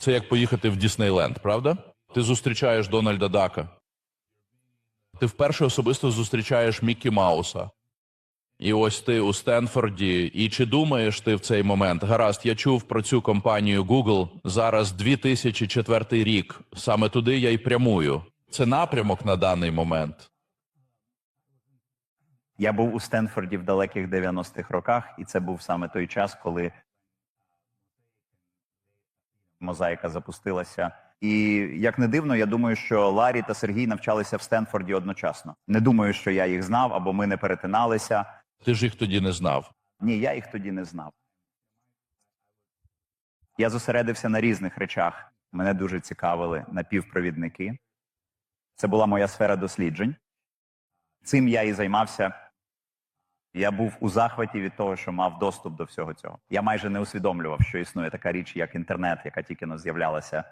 Це як поїхати в Діснейленд, правда? Ти зустрічаєш Дональда Дака. Ти вперше особисто зустрічаєш Міккі Мауса. І ось ти у Стенфорді. І чи думаєш ти в цей момент? Гаразд, я чув про цю компанію Google. Зараз 2004 рік. Саме туди я й прямую. Це напрямок на даний момент. Я був у Стенфорді в далеких 90-х роках, і це був саме той час, коли мозаїка запустилася. І як не дивно, я думаю, що Ларі та Сергій навчалися в Стенфорді одночасно. Не думаю, що я їх знав або ми не перетиналися. Ти ж їх тоді не знав. Ні, я їх тоді не знав. Я зосередився на різних речах. Мене дуже цікавили напівпровідники. Це була моя сфера досліджень. Цим я і займався. Я був у захваті від того, що мав доступ до всього цього. Я майже не усвідомлював, що існує така річ, як інтернет, яка тільки не з'являлася